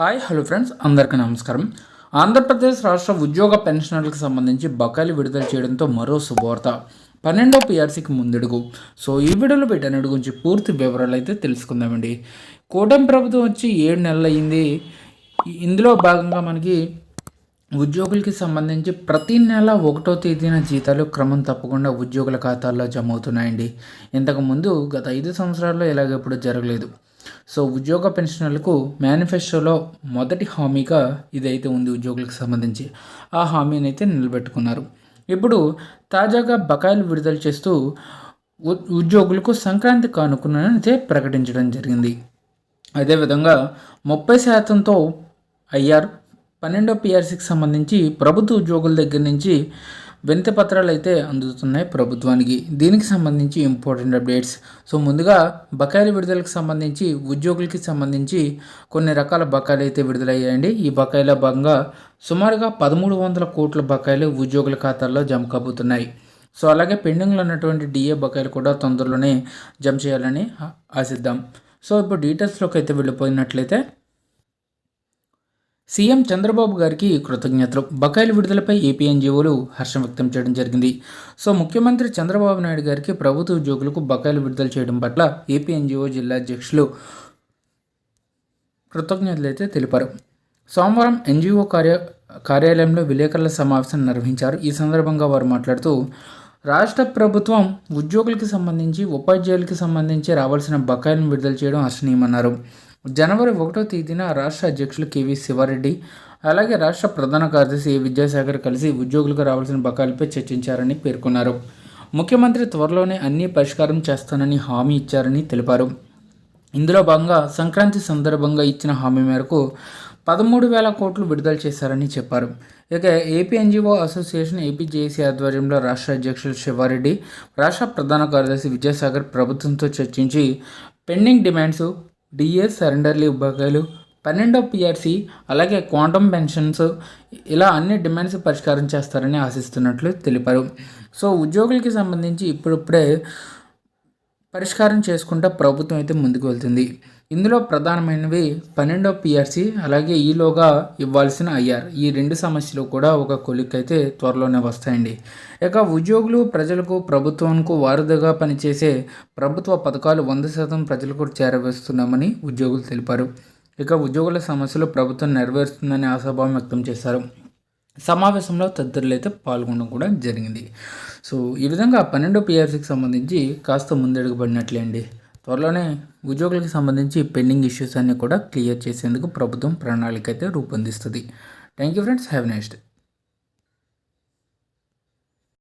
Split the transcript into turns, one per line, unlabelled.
Hi hello friends అందరికీ నమస్కారం. ఆంధ్రప్రదేశ్ రాష్ట్ర ఉద్యోగ పెన్షనర్లకు సంబంధించి బకాయిలు విడుదల చేయడంతో మరో శుభవార్త. పన్నెండో పిఆర్సీకి ముందడుగు. సో ఈ వీడియోలో వీటన్నిటి గురించి పూర్తి వివరాలు అయితే తెలుసుకుందామండి. కూటమి ప్రభుత్వం వచ్చి ఏడు నెలలు అయింది ఇందులో భాగంగా మనకి ఉద్యోగులకి సంబంధించి ప్రతి నెల ఒకటో తేదీన జీతాలు క్రమం తప్పకుండా ఉద్యోగుల ఖాతాల్లో జమ అవుతున్నాయండి. ఇంతకుముందు గత ఐదు సంవత్సరాల్లో ఇలాగెప్పుడు జరగలేదు. సో ఉద్యోగ పెన్షనర్లకు మేనిఫెస్టోలో మొదటి హామీగా ఇదైతే ఉంది ఉద్యోగులకు సంబంధించి. ఆ హామీని అయితే నిలబెట్టుకున్నారు. ఇప్పుడు తాజాగా బకాయిలు విడుదల చేస్తూ ఉద్యోగులకు సంక్రాంతి కానుకలను అయితే ప్రకటించడం జరిగింది. అదేవిధంగా ముప్పై శాతంతో ఐఆర్ పన్నెండో పిఆర్సీకి సంబంధించి ప్రభుత్వ ఉద్యోగుల దగ్గర నుంచి వినతి పత్రాలు అయితే అందుతున్నాయి ప్రభుత్వానికి. దీనికి సంబంధించి ఇంపార్టెంట్ అప్డేట్స్ సో ముందుగా బకాయిల విడుదలకు సంబంధించి ఉద్యోగులకి సంబంధించి కొన్ని రకాల బకాయిలు అయితే విడుదలయ్యాయండి. ఈ బకాయిల భాగంగా సుమారుగా పదమూడు వందల కోట్ల బకాయిలు ఉద్యోగుల ఖాతాల్లో జమ కాబోతున్నాయి. సో అలాగే పెండింగ్లో ఉన్నటువంటి డిఏ బకాయిలు కూడా తొందరలోనే జమ చేయాలని ఆశిద్దాం. సో ఇప్పుడు డీటెయిల్స్లోకి అయితే వెళ్ళిపోయినట్లయితే సీఎం చంద్రబాబు గారికి కృతజ్ఞతలు. బకాయిల విడుదలపై ఏపీ ఎన్జీఓలు హర్షం వ్యక్తం చేయడం జరిగింది. సో ముఖ్యమంత్రి చంద్రబాబు నాయుడు గారికి ప్రభుత్వ ఉద్యోగులకు బకాయిలు విడుదల చేయడం పట్ల ఏపీ ఎన్జీఓ జిల్లా అధ్యక్షులు కృతజ్ఞతలు అయితే తెలిపారు. సోమవారం ఎన్జీఓ కార్య కార్యాలయంలో విలేకరుల సమావేశం నిర్వహించారు. ఈ సందర్భంగా వారు మాట్లాడుతూ రాష్ట్ర ప్రభుత్వం ఉద్యోగులకు సంబంధించి ఉపాధ్యాయులకు సంబంధించి రావాల్సిన బకాయిలను విడుదల చేయడం హర్షణీయమన్నారు. జనవరి ఒకటో తేదీన రాష్ట్ర అధ్యక్షులు కేవీ శివారెడ్డి అలాగే రాష్ట్ర ప్రధాన కార్యదర్శి ఏ విద్యాసాగర్ కలిసి ఉద్యోగులకు రావాల్సిన బకాయిలపై చర్చించారని పేర్కొన్నారు. ముఖ్యమంత్రి త్వరలోనే అన్ని పరిష్కారం చేస్తానని హామీ ఇచ్చారని తెలిపారు. ఇందులో భాగంగా సంక్రాంతి సందర్భంగా ఇచ్చిన హామీ మేరకు పదమూడు వేల కోట్లు విడుదల చేశారని చెప్పారు. ఇక ఏపీ ఎన్జిఓ అసోసియేషన్ ఏపీజేసీ ఆధ్వర్యంలో రాష్ట్ర అధ్యక్షులు శివారెడ్డి రాష్ట్ర ప్రధాన కార్యదర్శి విద్యాసాగర్ ప్రభుత్వంతో చర్చించి pending demands DA surrender leave బకాయిలు పన్నెండో పిఆర్సీ అలాగే క్వాంటమ్ పెన్షన్స్ ఇలా అన్ని డిమాండ్స్ పరిష్కారం చేస్తారని ఆశిస్తున్నట్లు తెలిపారు. సో ఉద్యోగులకి సంబంధించి ఇప్పుడిప్పుడే పరిష్కారం చేసుకుంటా ప్రభుత్వం అయితే ముందుకు వెళ్తుంది. ఇందులో ప్రధానమైనవి పన్నెండో పిఆర్సీ అలాగే ఈలోగా ఇవ్వాల్సిన ఐఆర్ ఈ రెండు సమస్యలు కూడా ఒక కొలిక్ అయితే త్వరలోనే వస్తాయండి. ఇక ఉద్యోగులు ప్రజలకు ప్రభుత్వంకు వారధిగా పనిచేసే ప్రభుత్వ పథకాలు వంద శాతం ప్రజలకు చేరవేస్తున్నామని ఉద్యోగులు తెలిపారు. ఇక ఉద్యోగుల సమస్యలు ప్రభుత్వం నెరవేరుస్తుందని ఆశాభావం వ్యక్తం చేశారు. సమావేశంలో తదితరులు అయితే పాల్గొనడం కూడా జరిగింది. సో ఈ విధంగా పన్నెండో పిఆర్సీకి సంబంధించి కాస్త ముందడుగుపడినట్లే అండి త్వరలోనే ఉద్యోగులకు సంబంధించి పెండింగ్ ఇష్యూస్ అన్ని కూడా క్లియర్ చేసేందుకు ప్రభుత్వం ప్రణాళిక అయితే రూపొందిస్తుంది. Thank you friends. Have next